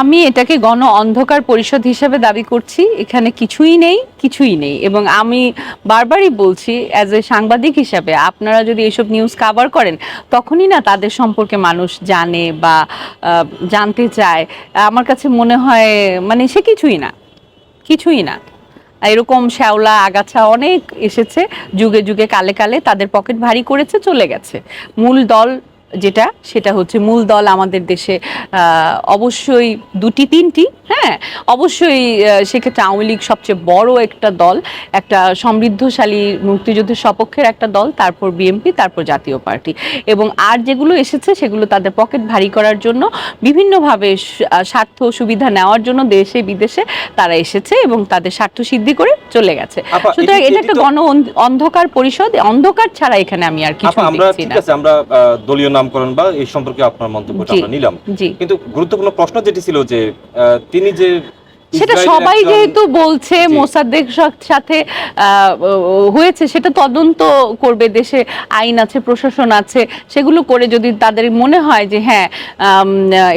আমি এটাকে গণ অন্ধকার পরিষদ হিসেবে দাবি করছি। এখানে কিছুই নেই কিছুই নেই। এবং আমি বারবারই বলছি অ্যাজ এ সাংবাদিক হিসাবে, আপনারা যদি এসব নিউজ কাভার করেন, তখনই না তাদের সম্পর্কে মানুষ জানে বা জানতে চায়। আমার কাছে মনে হয় মানে সে কিছুই না কিছুই না। এরকম শ্যাওলা আগাছা অনেক এসেছে, যুগে যুগে কালে কালে তাদের পকেট ভারী করেছে, চলে গেছে। মূল দল যেটা সেটা হচ্ছে মূল দল আমাদের দেশে অবশ্যই দুটি তিনটি হ্যাঁ? অবশ্যই সেক্ষেত্রে আওয়ামী লীগ সবচেয়ে বড় একটা দল একটা সমৃদ্ধশালী মুক্তিযুদ্ধের সপক্ষের একটা দল তারপর বিএনপি তারপর জাতীয় পার্টি। এবং আর যেগুলো এসেছে সেগুলো তাদের পকেট ভারী করার জন্য বিভিন্নভাবে স্বার্থ সুবিধা নেওয়ার জন্য দেশে বিদেশে তারা এসেছে এবং তাদের স্বার্থ সিদ্ধি করে চলে গেছে। সুতরাং এটা একটা গণ অন্ধকার পরিষদ অন্ধকার ছাড়া এখানে আমি আর কিছু আমরা ঠিক আছে আমরা আহ, দলীয় নামকরণ বা এই সম্পর্কে আপনার মন্তব্যটা আমরা নিলাম। কিন্তু গুরুত্বপূর্ণ প্রশ্ন যেটি ছিল যে তিনি যে সেটা সবাই যেহেতু বলছে মোসাদ্দেক সাথে হয়েছে সেটা তদন্ত করবে দেশে আইন আছে প্রশাসন আছে সেগুলো করে যদি তাদের মনে হয় যে হ্যাঁ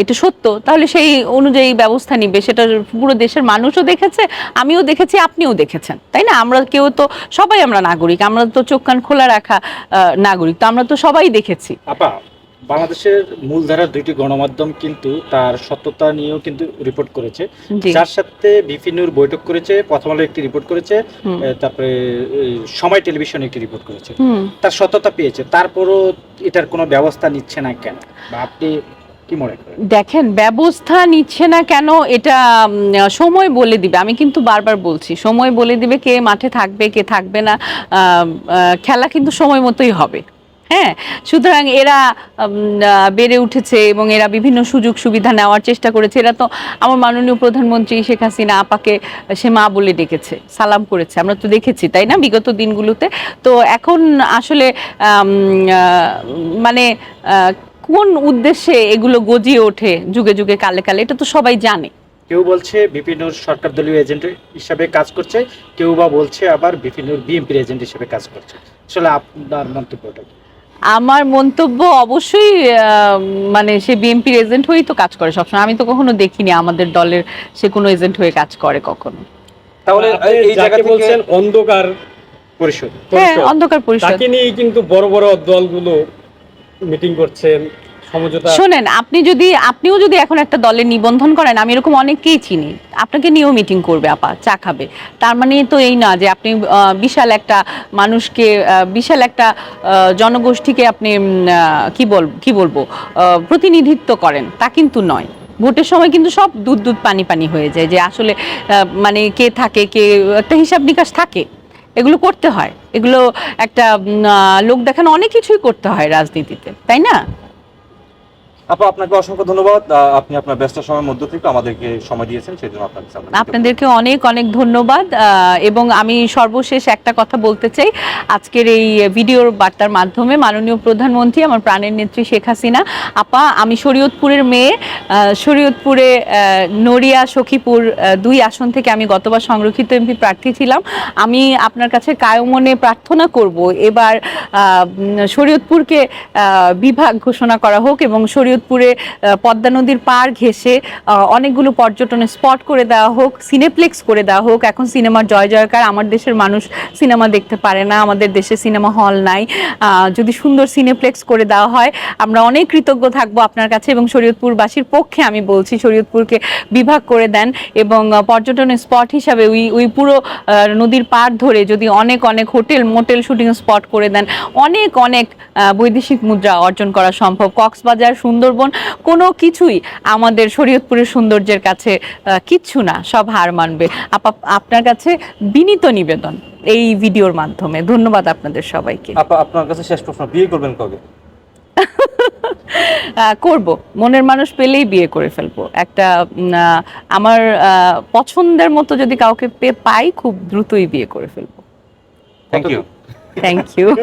এটা সত্য তাহলে সেই অনুযায়ী ব্যবস্থা নিবে। সেটা পুরো দেশের মানুষও দেখেছে আমিও দেখেছি আপনিও দেখেছেন তাই না? আমরা কেউ তো সবাই আমরা নাগরিক আমরা তো চোখ কান খোলা রাখা আহ, নাগরিক তো আমরা তো সবাই দেখেছি। আপা বাংলাদেশের মূলধারার দুইটি গণমাধ্যম কিন্তু তার সত্যতা নিয়েও কিন্তু রিপোর্ট করেছে। যার সাথে বিপিনুর বৈঠক করেছে প্রথম আলো একটি রিপোর্ট করেছে তারপরে সময় টেলিভিশন একটি রিপোর্ট করেছে। তার সত্যতা পেয়েছে তারপরও এটার কোনো ব্যবস্থা নিচ্ছে না কেন? বা আপনি কি মনে দেখেন ব্যবস্থা নিচ্ছে না কেন এটা সময় বলে দিবে। আমি কিন্তু বারবার বলছি সময় বলে দিবে কে মাঠে থাকবে কে থাকবে না খেলা কিন্তু সময় মতোই হবে। হ্যাঁ সুতরাং এরা বেড়ে উঠেছে এবং এরা বিভিন্ন সুযোগ সুবিধা নেওয়ার চেষ্টা করেছে। এরা তো আমার মাননীয় প্রধানমন্ত্রী শেখ হাসিনা আপাকে সে মা বলে ডেকেছে, সালাম করেছে। আমরা তো দেখেছি, তাই না? বিগত দিনগুলোতে। তো এখন আসলে মানে কোন উদ্দেশ্যে এগুলো গজিয়ে ওঠে যুগে যুগে, কালে কালে, এটা তো সবাই জানে। কেউ বলছে বিপিনুর সরকার দলীয় এজেন্ট হিসাবে কাজ করছে, কেউ বা বলছে আবার বিপিনুর বিএনপির এজেন্ট হিসেবে কাজ করছে। আসলে আপনার মন্তব্যটা? আমার মন্তব্য অবশ্যই আহ, মানে সে বিএনপির এজেন্ট হয়েই তো কাজ করে সবসময়। আমি তো কখনো দেখিনি আমাদের দলের সে কোনো এজেন্ট হয়ে কাজ করে কখনো। তাহলে এই জায়গা বলছেন অন্ধকার পরিষদ। হ্যাঁ অন্ধকার পরিষদ। তাকে নিয়ে কিন্তু বড় বড় দলগুলো মিটিং করছেন। শোনেন, আপনি যদি আপনিও যদি এখন একটা দলের নিবন্ধন করেন, আমি এরকম অনেককেই চিনি। আপনাকে নিয়েও মিটিং করবে আপা, চা খাবে। তার মানে তো এই না যে আপনি বিশাল একটা মানুষকে বিশাল একটা জনগোষ্ঠীকে আপনি কি বল কি বলব প্রতিনিধিত্ব করেন। তা কিন্তু নয়। ভোটের সময় কিন্তু সব দুধ দুধ পানি পানি হয়ে যায় যে আসলে মানে কে থাকে, কে, একটা হিসাব নিকাশ থাকে। এগুলো করতে হয়। এগুলো একটা লোক দেখানো অনেক কিছুই করতে হয় রাজনীতিতে, তাই না? আপা, আপনাকে অসংখ্য ধন্যবাদ। আপনি আপনার ব্যস্ত সময়ের মধ্য থেকে আমাদেরকে সময় দিয়েছেন সেই জন্য আপনাকে আপনাদেরকে অনেক অনেক ধন্যবাদ এবং আমি সর্বশেষ একটা কথা বলতে চাই। আজকের এই ভিডিওর বার্তার মাধ্যমে মাননীয় প্রধানমন্ত্রী, আমার প্রাণের নেত্রী শেখ হাসিনা, আপা, আমি শরীয়তপুরের মেয়ে শরীয়তপুরে নড়িয়া, সখীপুর দুই আসন থেকে আমি গতবার সংরক্ষিত এমপি প্রার্থী ছিলাম। আমি আপনার কাছে কায়মনে প্রার্থনা করব। এবার শরীয়তপুরকে বিভাগ ঘোষণা করা হোক এবং শরীয়তপুরে আহ, পদ্মা নদীর পার আহ, অনেকগুলো পর্যটনের স্পট করে দেওয়া হোক সিনেপ্লেক্স করে দেওয়া হোক। এখন সিনেমার জয় জয়কার আমার দেশের মানুষ সিনেমা দেখতে পারে না আমাদের দেশে সিনেমা হল নাই। যদি সুন্দর সিনেপ্লেক্স করে দেওয়া হয় আমরা অনেক কৃতজ্ঞ থাকব আপনার কাছে এবং শরীয়তপুরবাসীর পক্ষে আমি বলছি শরীয়তপুরকে বিভাগ করে দেন এবং আহ, পর্যটনের স্পট হিসাবে ওই ওই পুরো নদীর পার ধরে যদি অনেক অনেক হোটেল মোটেল শুটিং স্পট করে দেন অনেক অনেক বৈদেশিক মুদ্রা অর্জন করা সম্ভব। কক্সবাজার সুন্দরবন কোনো কিছুই আমাদের শরীয়তপুরের সৌন্দর্যের কাছে কিচ্ছু না সব হার মানবে। আপা- আপনার কাছে বিনীত নিবেদন এই ভিডিওর মাধ্যমে। ধন্যবাদ আপনাদের সবাইকে। আপা আপনার কাছে শেষ প্রশ্ন বিয়ে করবেন কবে? করব। মনের মানুষ পেলেই বিয়ে করে ফেলব। একটা আমার আহ, পছন্দের মতো যদি কাউকে পাই খুব দ্রুতই বিয়ে করে ফেলব। Thank you thank you